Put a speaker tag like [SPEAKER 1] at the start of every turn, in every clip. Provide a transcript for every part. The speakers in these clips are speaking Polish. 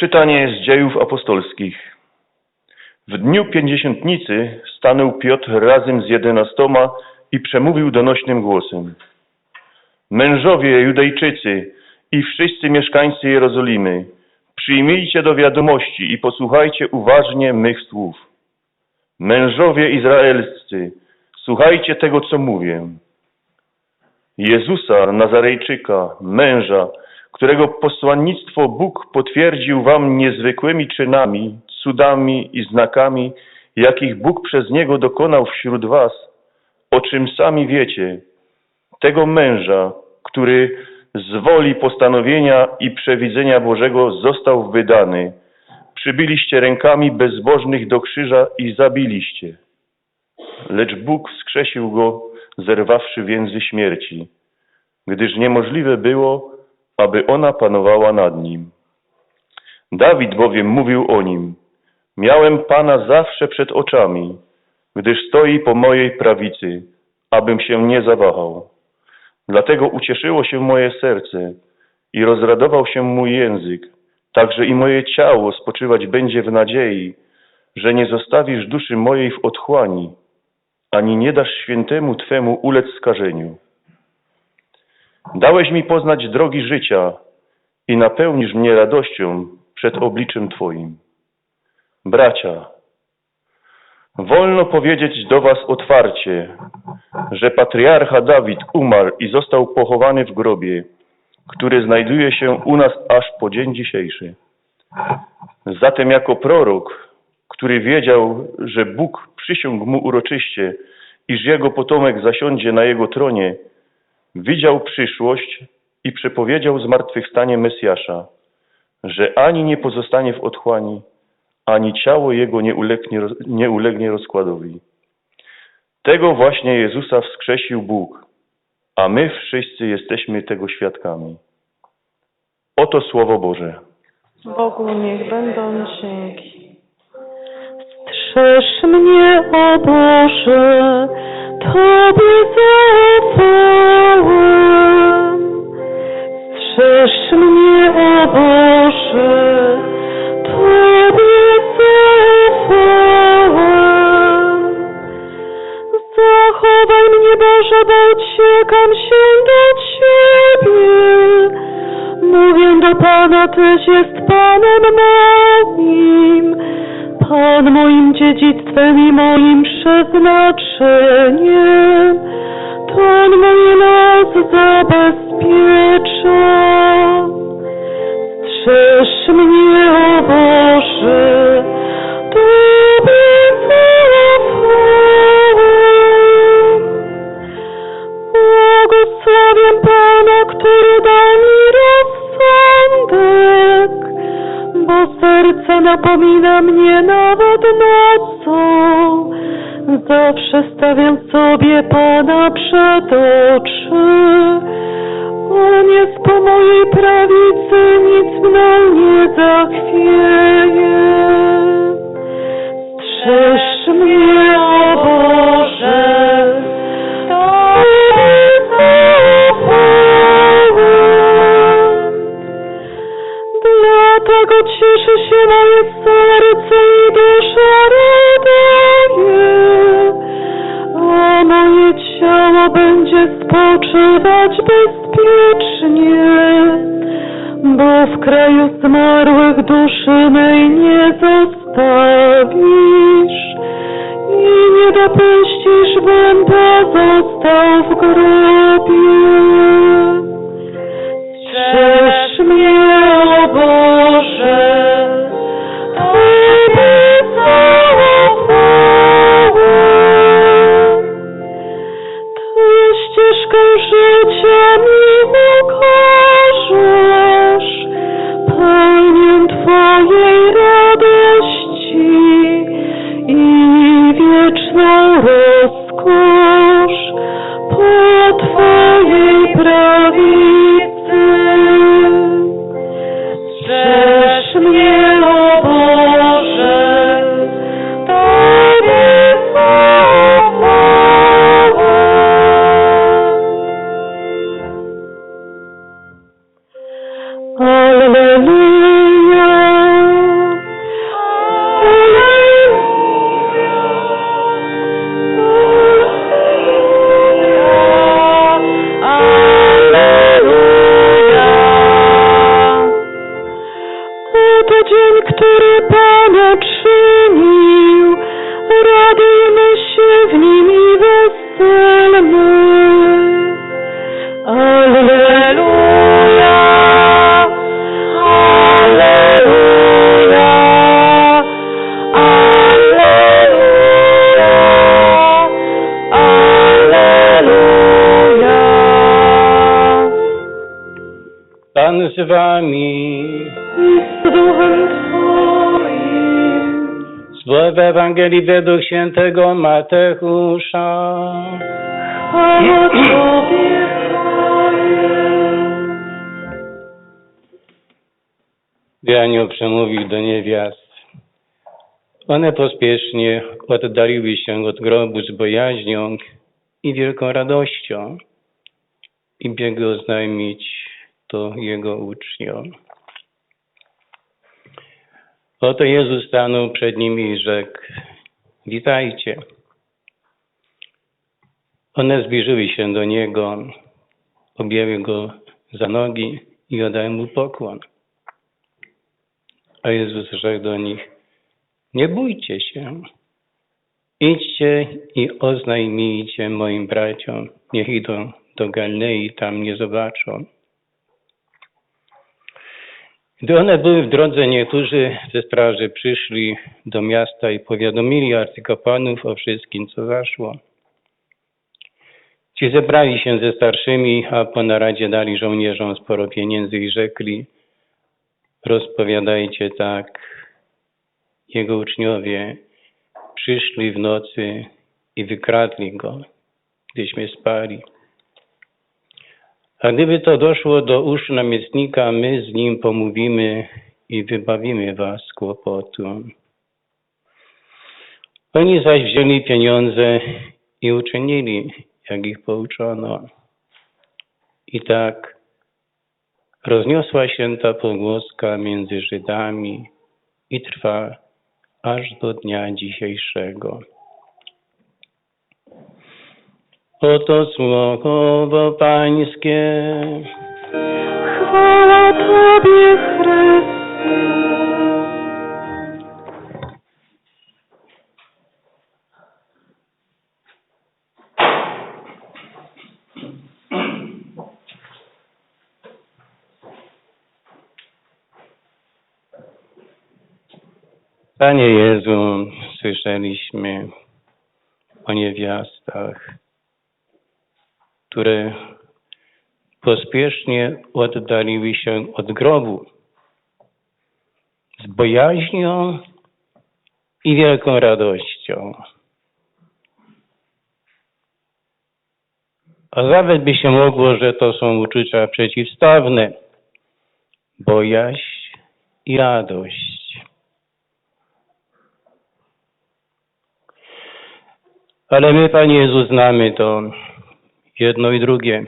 [SPEAKER 1] Czytanie z dziejów apostolskich. W dniu pięćdziesiątnicy stanął Piotr razem z jedenastoma i przemówił donośnym głosem. Mężowie Judejczycy i wszyscy mieszkańcy Jerozolimy, przyjmijcie do wiadomości i posłuchajcie uważnie mych słów. Mężowie izraelscy, słuchajcie tego, co mówię. Jezusa Nazarejczyka, męża, którego posłannictwo Bóg potwierdził wam niezwykłymi czynami, cudami i znakami, jakich Bóg przez Niego dokonał wśród was, o czym sami wiecie, tego męża, który z woli postanowienia i przewidzenia Bożego został wydany, przybiliście rękami bezbożnych do krzyża i zabiliście. Lecz Bóg wskrzesił go, zerwawszy więzy śmierci, gdyż niemożliwe było, aby ona panowała nad nim. Dawid bowiem mówił o nim, miałem Pana zawsze przed oczami, gdyż stoi po mojej prawicy, abym się nie zawahał. Dlatego ucieszyło się moje serce i rozradował się mój język, także i moje ciało spoczywać będzie w nadziei, że nie zostawisz duszy mojej w otchłani, ani nie dasz świętemu Twemu ulec skażeniu. Dałeś mi poznać drogi życia i napełnisz mnie radością przed obliczem Twoim. Bracia, wolno powiedzieć do Was otwarcie, że patriarcha Dawid umarł i został pochowany w grobie, który znajduje się u nas aż po dzień dzisiejszy. Zatem jako prorok, który wiedział, że Bóg przysiągł mu uroczyście, iż jego potomek zasiądzie na jego tronie, widział przyszłość i przepowiedział zmartwychwstanie Mesjasza, że ani nie pozostanie w otchłani, ani ciało jego nie ulegnie, nie ulegnie rozkładowi. Tego właśnie Jezusa wskrzesił Bóg, a my wszyscy jesteśmy tego świadkami. Oto Słowo Boże.
[SPEAKER 2] Bogu niech będą dzięki. Strzeż mnie, o Boże, Tobie zaufałem. Strzeż mnie, o Boże, Tobie zaufałem. Zachowaj mnie, Boże, bo uciekam się do Ciebie. Mówię do Pana, Tyś jest Panem moim, Pan moim dziedzictwem i moim przeznaczeniem. To On mój los zabezpiecza. Strzeż mnie, o Boże, bo serce napomina mnie nawet nocą. Zawsze stawiam sobie Pana przed oczy. On jest po mojej prawicy, nic mną nie zachwieje. Strzeż mnie, o Boże, Dlatego cieszy się moje serce i dusza raduje, a moje ciało będzie spoczywać bezpiecznie, bo w kraju zmarłych duszy mej nie zostawisz i nie dopuścisz, bym pozostał w grobie.
[SPEAKER 3] Z wami.
[SPEAKER 2] I z duchem Twoim.
[SPEAKER 3] Słowa Ewangelii według świętego Mateusza.
[SPEAKER 2] Tobie, Panie.
[SPEAKER 3] Gdy anioł przemówił do niewiast, one pospiesznie oddaliły się od grobu z bojaźnią i wielką radością i biegły oznajmić to jego uczniom. Oto Jezus stanął przed nimi i rzekł, witajcie. One zbliżyły się do Niego, objęły Go za nogi i oddały Mu pokłon. A Jezus rzekł do nich, nie bójcie się. Idźcie i oznajmijcie moim braciom, niech idą do Galilei, tam mnie zobaczą. Gdy one były w drodze, niektórzy ze straży przyszli do miasta i powiadomili arcykapłanów o wszystkim, co zaszło. Ci zebrali się ze starszymi, a po naradzie dali żołnierzom sporo pieniędzy i rzekli, rozpowiadajcie tak, jego uczniowie przyszli w nocy i wykradli go, gdyśmy spali. A gdyby to doszło do uszu namiestnika, my z nim pomówimy i wybawimy was z kłopotu. Oni zaś wzięli pieniądze i uczynili, jak ich pouczono. I tak rozniosła się ta pogłoska między Żydami i trwa aż do dnia dzisiejszego. Oto słowo Pańskie.
[SPEAKER 2] Chwała Tobie, Chryste.
[SPEAKER 3] Panie Jezu, słyszeliśmy o niewiastach, które pospiesznie oddaliły się od grobu z bojaźnią i wielką radością. A nawet by się mogło, że to są uczucia przeciwstawne. Bojaźń i radość. Ale my, Panie Jezu, znamy to jedno i drugie,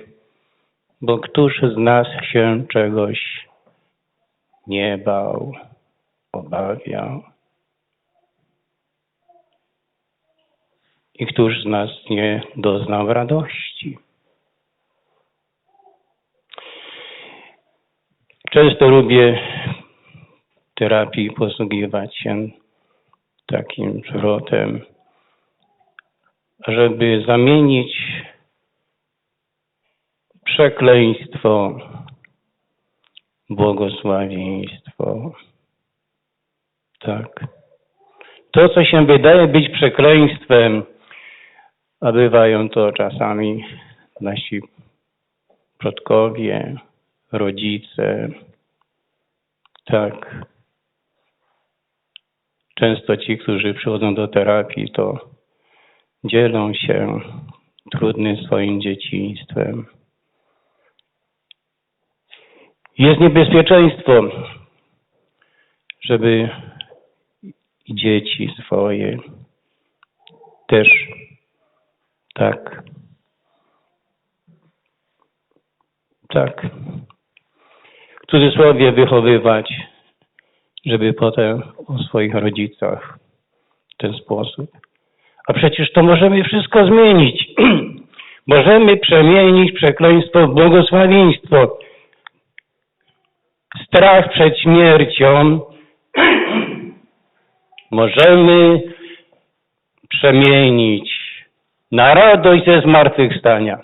[SPEAKER 3] bo któż z nas się czegoś nie bał, obawiał? I któż z nas nie doznał radości? Często lubię terapii posługiwać się takim zwrotem, żeby zamienić przekleństwo, błogosławieństwo. Tak. To, co się wydaje być przekleństwem, a bywają to czasami nasi przodkowie, rodzice. Tak. Często ci, którzy przychodzą do terapii, to dzielą się trudnym swoim dzieciństwem. Jest niebezpieczeństwo, żeby dzieci swoje też tak, tak, w cudzysłowie wychowywać, żeby potem o swoich rodzicach w ten sposób. A przecież to możemy wszystko zmienić. możemy przemienić przekleństwo w błogosławieństwo. Strach przed śmiercią możemy przemienić na radość ze zmartwychwstania.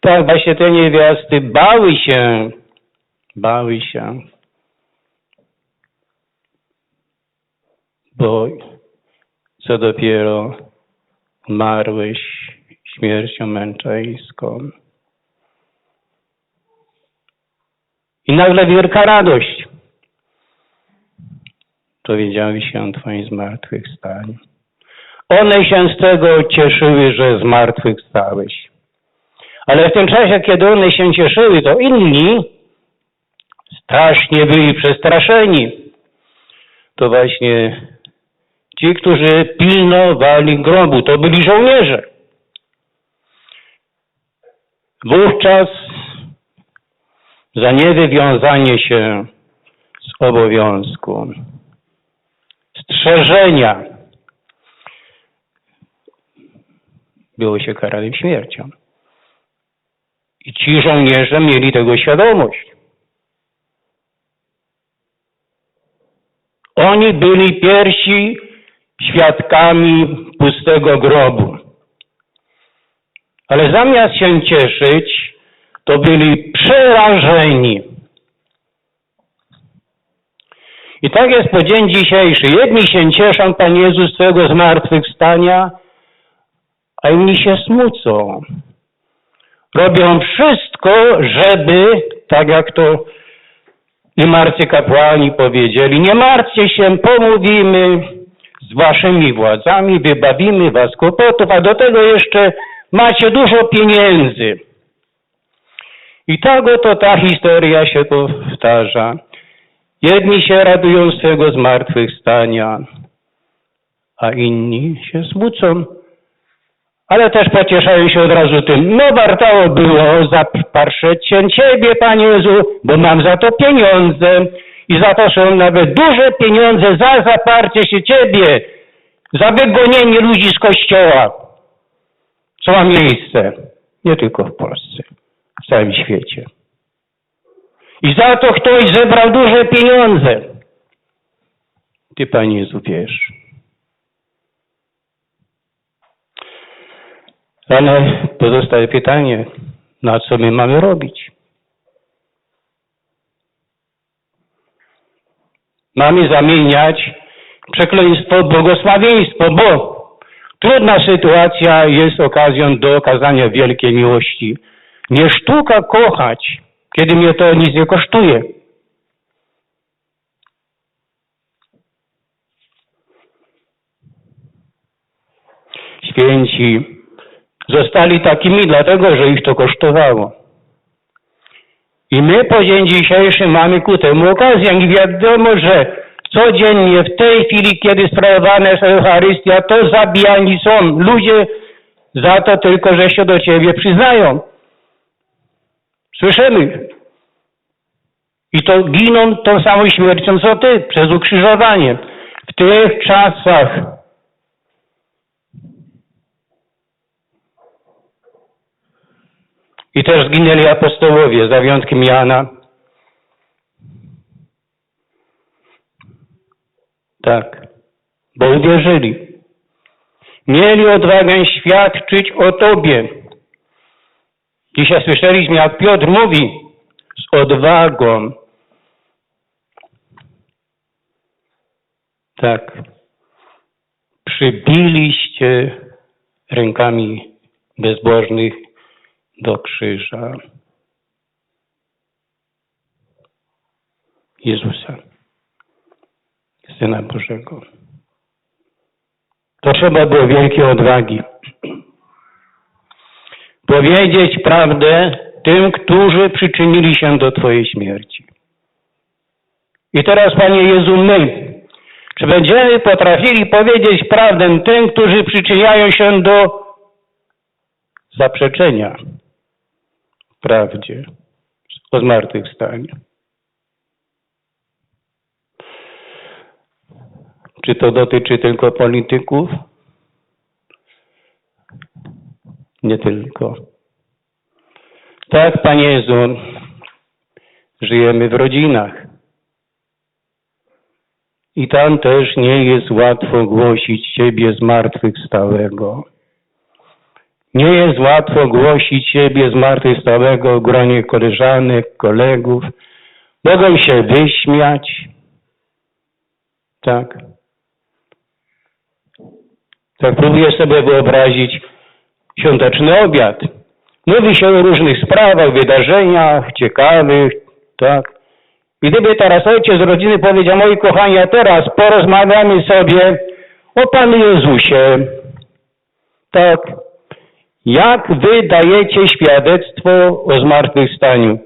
[SPEAKER 3] Tak, właśnie te niewiasty bały się, bały się, bo co dopiero umarłeś śmiercią męczeńską. I nagle wielka radość. Dowiedziały się Twoim zmartwychwstaniu. One się z tego cieszyły, że zmartwychwstałeś. Ale w tym czasie, kiedy one się cieszyły, to inni strasznie byli przestraszeni. To właśnie ci, którzy pilnowali grobu, to byli żołnierze. Wówczas za niewywiązanie się z obowiązku, strzeżenia, było się karanym śmiercią. I ci żołnierze mieli tego świadomość. Oni byli pierwsi świadkami pustego grobu. Ale zamiast się cieszyć, to byli przerażeni. I tak jest po dzień dzisiejszy. Jedni się cieszą, Pan Jezus, swego zmartwychwstania, a inni się smucą. Robią wszystko, żeby, tak jak to i arcykapłani powiedzieli, nie martwcie się, pomówimy z waszymi władzami, wybawimy was kłopotów, a do tego jeszcze macie dużo pieniędzy. I tak oto ta historia się powtarza. Jedni się radują z swego zmartwychwstania, a inni się smucą. Ale też pocieszają się od razu tym, no warto było zapatrzeć się Ciebie, Panie Jezu, bo mam za to pieniądze i za to są nawet duże pieniądze za zaparcie się Ciebie, za wygonienie ludzi z kościoła, co ma miejsce nie tylko w Polsce, w całym świecie. I za to ktoś zebrał duże pieniądze. Ty, Panie Jezu, wiesz. Ale pozostaje pytanie, na co my mamy robić? Mamy zamieniać przekleństwo w błogosławieństwo, bo trudna sytuacja jest okazją do okazania wielkiej miłości. Nie sztuka kochać, kiedy mnie to nic nie kosztuje. Święci zostali takimi dlatego, że ich to kosztowało. I my po dzień dzisiejszy mamy ku temu okazję i wiadomo, że codziennie w tej chwili, kiedy sprawowana jest Eucharystia, to zabijani są ludzie za to tylko, że się do Ciebie przyznają. Słyszymy. I to giną tą samą śmiercią, co Ty, przez ukrzyżowanie. W tych czasach I też zginęli apostołowie, za wyjątkiem Jana. Tak, bo uwierzyli. Mieli odwagę świadczyć o Tobie. Dzisiaj słyszeliśmy, jak Piotr mówi z odwagą. Tak, przybiliście rękami bezbożnych do krzyża Jezusa, Syna Bożego. To trzeba było wielkiej odwagi. Powiedzieć prawdę tym, którzy przyczynili się do Twojej śmierci. I teraz, Panie Jezu, my, czy będziemy potrafili powiedzieć prawdę tym, którzy przyczyniają się do zaprzeczenia prawdzie o zmartwychwstaniu. Czy to dotyczy tylko polityków? Nie tylko. Tak, Panie Jezu, żyjemy w rodzinach. I tam też nie jest łatwo głosić Ciebie zmartwychwstałego. Nie jest łatwo głosić siebie zmartwychwstałego w gronie koleżanek, kolegów. Mogą się wyśmiać. Tak. Tak próbuję sobie wyobrazić świąteczny obiad. Mówi się o różnych sprawach, wydarzeniach ciekawych, tak. I gdyby teraz ojciec z rodziny powiedział, moi kochani, a teraz porozmawiamy sobie o Panu Jezusie. Tak. Jak wy dajecie świadectwo o zmartwychwstaniu?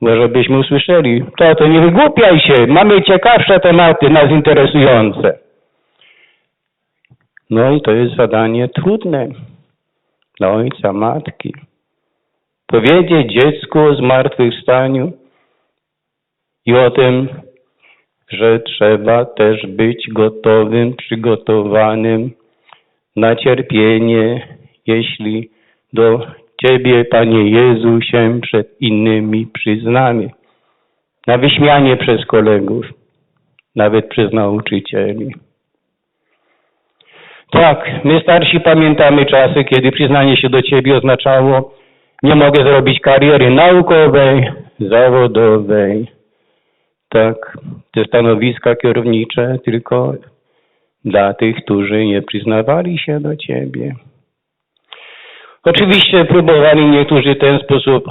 [SPEAKER 3] Może byśmy usłyszeli, to, to nie wygłupiaj się, mamy ciekawsze tematy, nas interesujące. No i to jest zadanie trudne dla ojca, matki. Powiedzieć dziecku o zmartwychwstaniu i o tym, że trzeba też być gotowym, przygotowanym na cierpienie, jeśli do Ciebie, Panie Jezu, się przed innymi przyznamy. Na wyśmianie przez kolegów, nawet przez nauczycieli. Tak, my starsi pamiętamy czasy, kiedy przyznanie się do Ciebie oznaczało nie mogę zrobić kariery naukowej, zawodowej. Tak, te stanowiska kierownicze tylko dla tych, którzy nie przyznawali się do Ciebie. Oczywiście próbowali niektórzy w ten sposób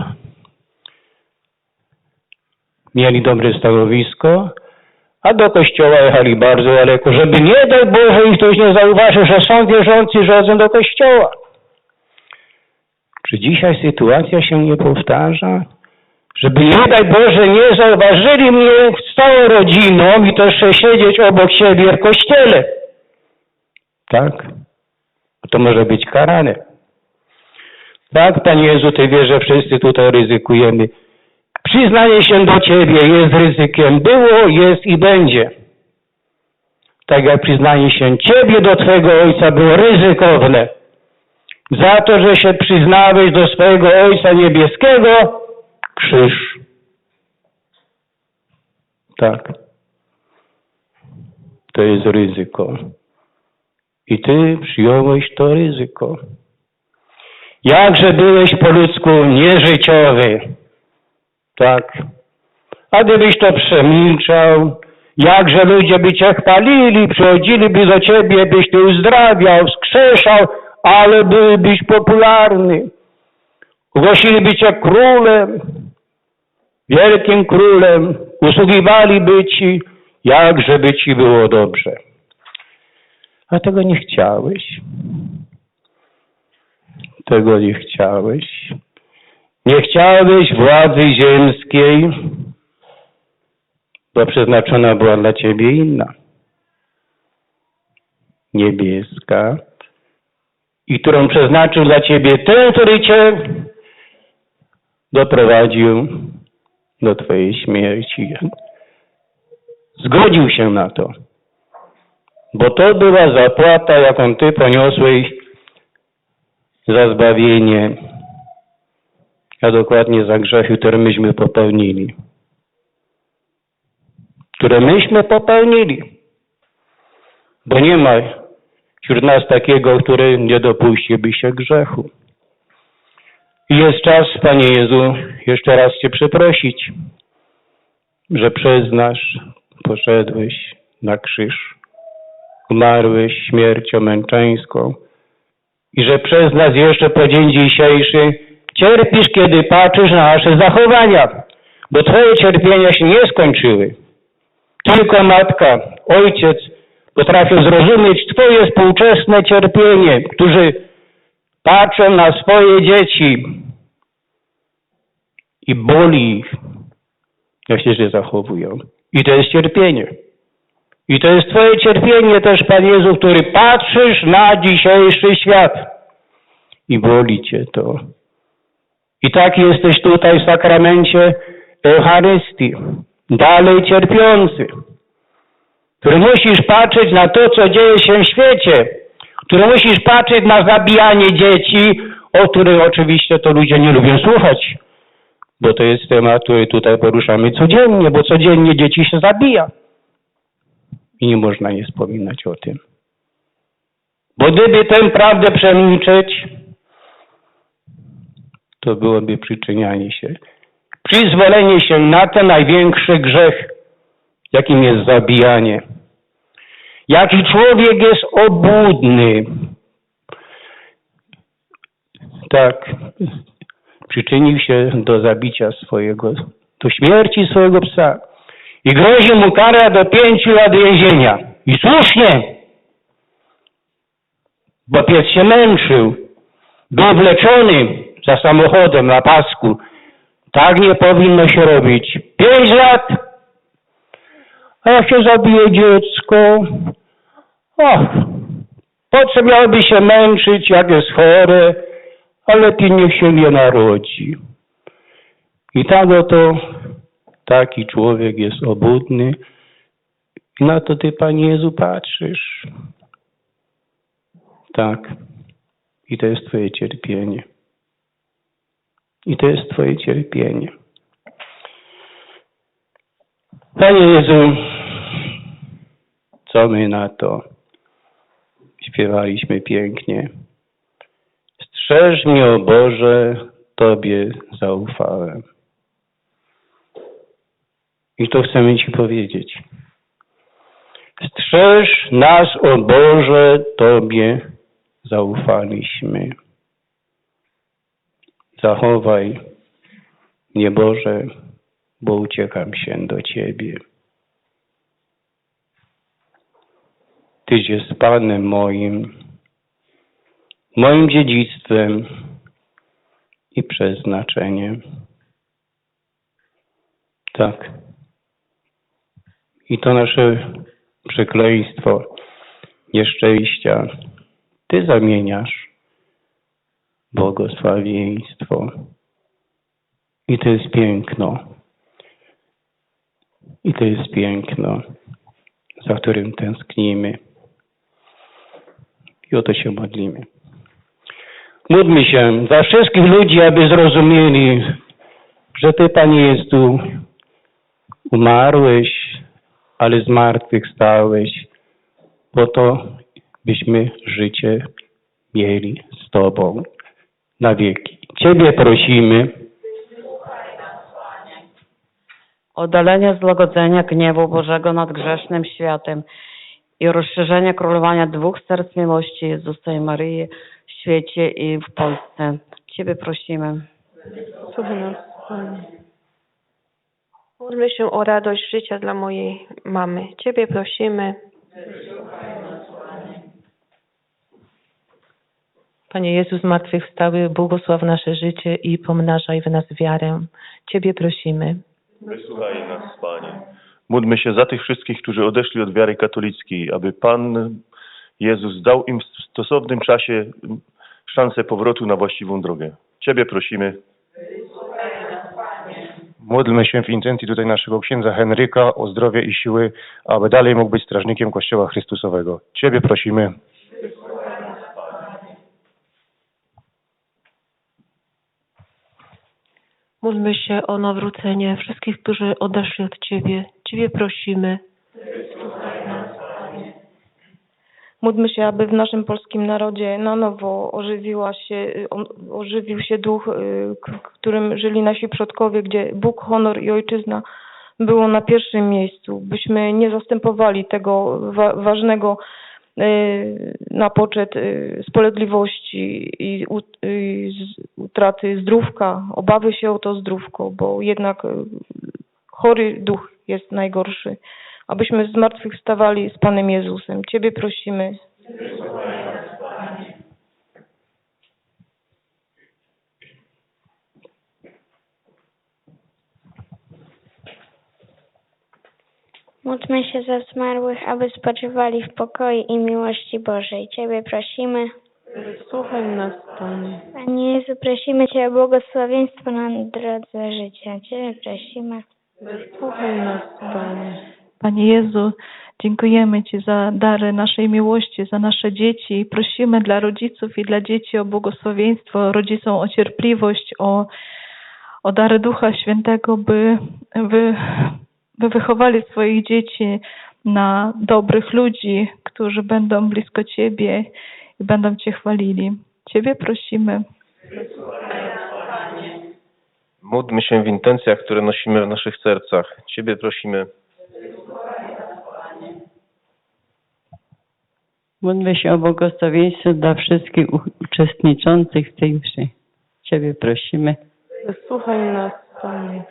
[SPEAKER 3] mieli dobre stanowisko, a do kościoła jechali bardzo daleko, żeby nie daj Boże ich ktoś nie zauważył, że są wierzący, że chodzą do kościoła. Czy dzisiaj sytuacja się nie powtarza? Żeby nie daj Boże nie zauważyli mnie z całą rodziną i jeszcze siedzieć obok siebie w kościele. Tak? To może być karane. Tak, Panie Jezu, Ty wiesz, że wszyscy tutaj ryzykujemy. Przyznanie się do Ciebie jest ryzykiem. Było, jest i będzie. Tak jak przyznanie się Ciebie do Twojego Ojca było ryzykowne. Za to, że się przyznałeś do swojego Ojca Niebieskiego, krzyż. Tak. To jest ryzyko. I Ty przyjąłeś to ryzyko. Jakże byłeś po ludzku nieżyciowy. Tak. A gdybyś to przemilczał, jakże ludzie by cię chwalili, przychodziliby do ciebie, byś ty uzdrawiał, skrzeszał, ale byłbyś popularny. Ogłosiliby cię królem, wielkim królem, usługiwaliby ci, jakże by ci było dobrze. A tego nie chciałeś. Tego nie chciałeś. Nie chciałeś władzy ziemskiej, bo przeznaczona była dla ciebie inna. Niebieska. I którą przeznaczył dla ciebie ten, który cię doprowadził do twojej śmierci. Zgodził się na to. Bo to była zapłata, jaką ty poniosłeś za zbawienie, a dokładnie za grzechy, które myśmy popełnili. Które myśmy popełnili. Bo nie ma wśród nas takiego, który nie dopuściłby się grzechu. I jest czas, Panie Jezu, jeszcze raz Cię przeprosić, że przez nas poszedłeś na krzyż, umarłeś śmiercią męczeńską i że przez nas jeszcze po dzień dzisiejszy cierpisz, kiedy patrzysz na nasze zachowania, bo Twoje cierpienia się nie skończyły. Tylko matka, ojciec potrafią zrozumieć Twoje współczesne cierpienie, którzy patrzą na swoje dzieci i boli ich, jak się źle zachowują. I to jest cierpienie. I to jest Twoje cierpienie też, Panie Jezu, który patrzysz na dzisiejszy świat i boli Cię to. I tak jesteś tutaj w sakramencie Eucharystii, dalej cierpiący, który musisz patrzeć na to, co dzieje się w świecie, który musisz patrzeć na zabijanie dzieci, o których oczywiście to ludzie nie lubią słuchać, bo to jest temat, który tutaj poruszamy codziennie, bo codziennie dzieci się zabija i nie można nie wspominać o tym. Bo gdyby tę prawdę przemilczeć, to byłoby przyczynianie się, przyzwolenie się na ten największy grzech, jakim jest zabijanie. Jaki człowiek jest obłudny. Tak, przyczynił się do zabicia swojego, do śmierci swojego psa. I grozi mu kara do pięciu lat więzienia. I słusznie, bo pies się męczył. Był wleczony za samochodem na pasku. Tak nie powinno się robić. Pięć lat. A jak się zabije dziecko? Och, po co miałoby się męczyć, jak jest chore? A lepiej niech się nie narodzi. I tak oto taki człowiek jest obudny. I na to Ty, Panie Jezu, patrzysz. Tak. I to jest Twoje cierpienie. I to jest Twoje cierpienie. Panie Jezu, co my na to? Śpiewaliśmy pięknie. Strzeż mnie, o Boże, Tobie zaufałem. I to chcemy Ci powiedzieć. Strzeż nas, o Boże, Tobie zaufaliśmy. Zachowaj mnie, Boże, bo uciekam się do Ciebie. Tyś jest Panem moim, moim dziedzictwem i przeznaczeniem. Tak. I to nasze przekleństwo, nieszczęścia, Ty zamieniasz błogosławieństwo. I to jest piękno. I to jest piękno, za którym tęsknimy. I o to się modlimy. Módlmy się za wszystkich ludzi, aby zrozumieli, że Ty, Panie Jezu, umarłeś, ale z martwych stałeś, po to, byśmy życie mieli z Tobą na wieki. Ciebie prosimy,
[SPEAKER 4] oddalenia złagodzenia gniewu Bożego nad grzesznym światem i rozszerzenia królowania dwóch serc miłości Jezusa i Maryi w świecie i w Polsce. Ciebie prosimy.
[SPEAKER 2] Słuchaj nas, Panie.
[SPEAKER 5] Módlmy się o radość życia dla mojej mamy. Ciebie prosimy.
[SPEAKER 2] Panie Jezus zmartwychwstały, błogosław nasze życie i pomnażaj w nas wiarę. Ciebie prosimy.
[SPEAKER 1] Wysłuchaj nas, Panie. Módlmy się za tych wszystkich, którzy odeszli od wiary katolickiej, aby Pan Jezus dał im w stosownym czasie szansę powrotu na właściwą drogę. Ciebie prosimy.
[SPEAKER 6] Módlmy się w intencji tutaj naszego księdza Henryka o zdrowie i siły, aby dalej mógł być strażnikiem Kościoła Chrystusowego. Ciebie prosimy.
[SPEAKER 7] Módlmy się o nawrócenie wszystkich, którzy odeszli od Ciebie. Ciebie prosimy.
[SPEAKER 8] Módlmy się, aby w naszym polskim narodzie na nowo ożywiła się, ożywił się duch, y, którym żyli nasi przodkowie, gdzie Bóg, honor i ojczyzna było na pierwszym miejscu, byśmy nie zastępowali tego wa- ważnego na poczet y, spolegliwości i y, utraty zdrówka, obawy się o to zdrówko, bo jednak y, chory duch jest najgorszy. Abyśmy zmartwychwstawali z Panem Jezusem. Ciebie prosimy.
[SPEAKER 9] Módlmy się za zmarłych, aby spoczywali w pokoju i miłości Bożej. Ciebie prosimy.
[SPEAKER 7] Słuchaj nas, Panie.
[SPEAKER 9] Panie Jezu, prosimy Cię o błogosławieństwo na drodze życia. Ciebie prosimy.
[SPEAKER 7] Słuchaj nas, Panie.
[SPEAKER 10] Panie Jezu, dziękujemy Ci za dary naszej miłości, za nasze dzieci i prosimy dla rodziców i dla dzieci o błogosławieństwo, rodzicom o cierpliwość, o, o dary Ducha Świętego, by, by, by wychowali swoich dzieci na dobrych ludzi, którzy będą blisko Ciebie i będą Cię chwalili. Ciebie prosimy.
[SPEAKER 11] Módlmy się w intencjach, które nosimy w naszych sercach. Ciebie prosimy.
[SPEAKER 4] Módlmy się o błogosławieństwo dla wszystkich uczestniczących w tej mszy. Ciebie prosimy.
[SPEAKER 7] Wysłuchaj nas, Panie.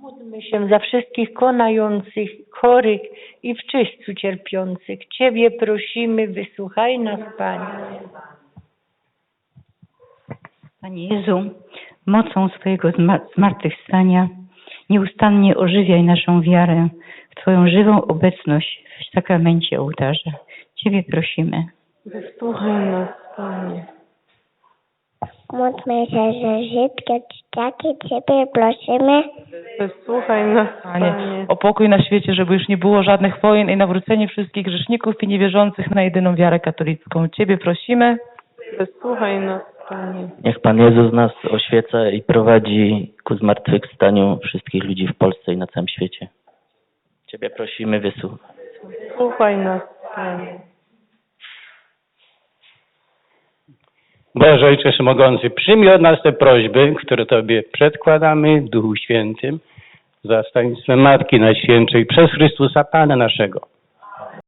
[SPEAKER 12] Módlmy się za wszystkich konających, chorych i w czyśćcu cierpiących. Ciebie prosimy, wysłuchaj nas, Panie.
[SPEAKER 13] Panie Jezu, mocą swojego zma- zmartwychwstania nieustannie ożywiaj naszą wiarę w Twoją żywą obecność w sakramencie ołtarza. Ciebie prosimy.
[SPEAKER 7] Wysłuchaj nas, Panie.
[SPEAKER 14] Módlmy się za wszystkie dzieciaki, Ciebie prosimy.
[SPEAKER 7] Wysłuchaj nas,
[SPEAKER 8] Panie,
[SPEAKER 7] Panie.
[SPEAKER 8] o pokój na świecie, żeby już nie było żadnych wojen i nawrócenie wszystkich grzeszników i niewierzących na jedyną wiarę katolicką. Ciebie prosimy.
[SPEAKER 7] Wysłuchaj nas, Panie.
[SPEAKER 15] Niech Pan Jezus nas oświeca i prowadzi ku zmartwychwstaniu wszystkich ludzi w Polsce i na całym świecie. Ciebie prosimy, wysłuchaj.
[SPEAKER 7] Słuchaj nas, Panie.
[SPEAKER 3] Boże Ojcze Wszechmogący, przyjmij od nas te prośby, które Tobie przedkładamy w Duchu Świętym, za staństwem Matki Najświętszej przez Chrystusa Pana naszego.